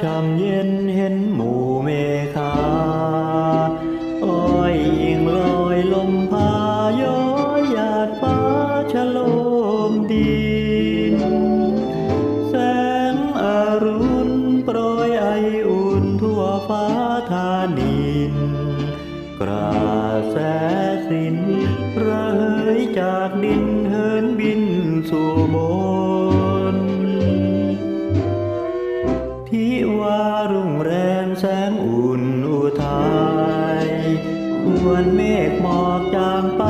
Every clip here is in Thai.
ช่ำเย็นเห็นหมู่เมฆาอ้อยยิงลอยลมพาย้อยหยาดฟ้าชะโลมดิน แสงอรุณโปรยไออุ่นทั่วฟ้าธานิน กระแสสินระเหยจากดินเหิน อุ่นอุทัยควรเมฆหมอกจางไป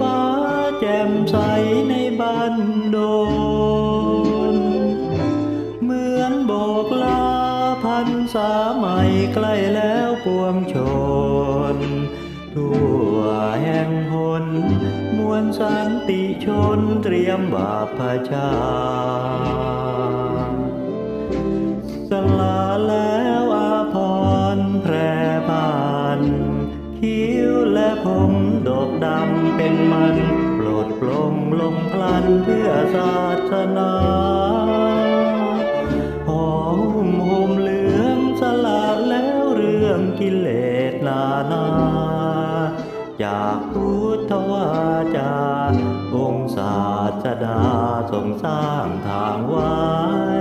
ฟ้าแจ่มใสในบันโดน เหมือนโบกลาพันสาใหม่ใกล้แล้วปวงชน ทั่วแห่งหนมวลสันติชนเตรียมบาปพชา คิ้วและผมดอกดำเป็นมันโปรดปลงลงพลันเพื่อศาสนาหอมห่มเหลืองสละแล้วเรื่องกิเลสนานาจากพุทธวาจาองค์ศาสดาทรงสร้างทางไว้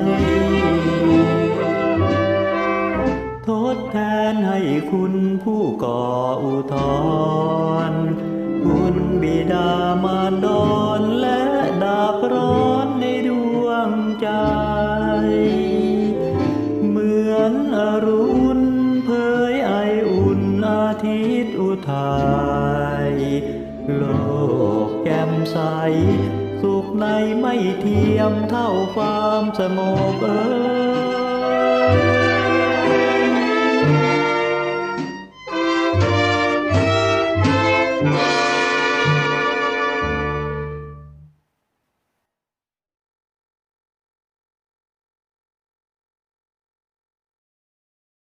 คุณผู้ก่ออุทธรณ์คุณบิดามารดอนและดาบร้อนในดวงใจ เหมือนอรุณเผยไออุ่นอาทิตย์อุทัยโลกแจ่มใส สุขในไม่เทียมเท่าความสงบเอ่ย